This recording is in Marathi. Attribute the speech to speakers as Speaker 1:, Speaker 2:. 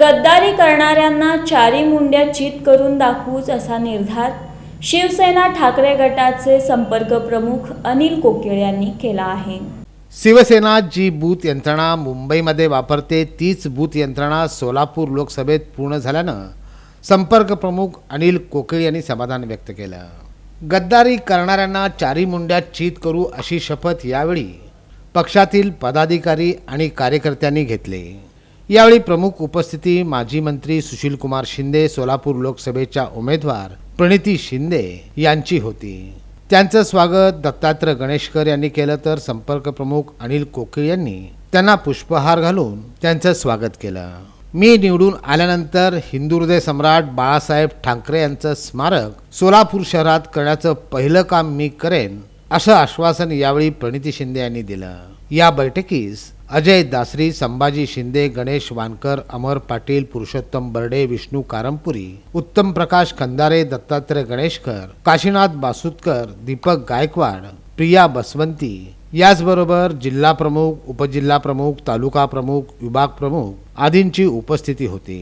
Speaker 1: गद्दारी करणाऱ्यांना चारी मुंड्या चित करून दाखवूच असा निर्धार शिवसेना ठाकरे गटाचे संपर्क प्रमुख अनिल कोकिळ यांनी केला आहे.
Speaker 2: शिवसेना जी बूथ यंत्रणा मुंबईमध्ये वापरते तीच बूथ यंत्रणा सोलापूर लोकसभेत पूर्ण झाल्यानं संपर्क प्रमुख अनिल कोकिळ यांनी समाधान व्यक्त केलं. गद्दारी करणाऱ्यांना चारी मुंड्यात चित करू अशी शपथ यावेळी पक्षातील पदाधिकारी आणि कार्यकर्त्यांनी घेतली. यावेळी प्रमुख उपस्थिती माजी मंत्री सुशीलकुमार शिंदे सोलापूर लोकसभेच्या उमेदवार प्रणिती शिंदे यांची होती. त्यांचं स्वागत दत्तात्रय गणेशकर यांनी केलं तर संपर्क प्रमुख अनिल कोके यांनी त्यांना पुष्पहार घालून त्यांचं स्वागत केलं. मी निवडून आल्यानंतर हिंदू हृदय सम्राट बाळासाहेब ठाकरे यांचं स्मारक सोलापूर शहरात करण्याचं पहिलं काम मी करेन असं आश्वासन यावेळी प्रणिती शिंदे यांनी दिलं. या बैठकीस अजय दासरी संभाजी शिंदे गणेश वानकर अमर पाटील पुरुषोत्तम बर्डे विष्णू कारंपुरी उत्तम प्रकाश खंदारे दत्तात्रय गणेशकर काशीनाथ बासुतकर दीपक गायकवाड प्रिया बसवंती. याचबरोबर जिल्हा प्रमुख उपजिल्हा प्रमुख तालुका प्रमुख विभाग प्रमुख आदींची उपस्थिती होती.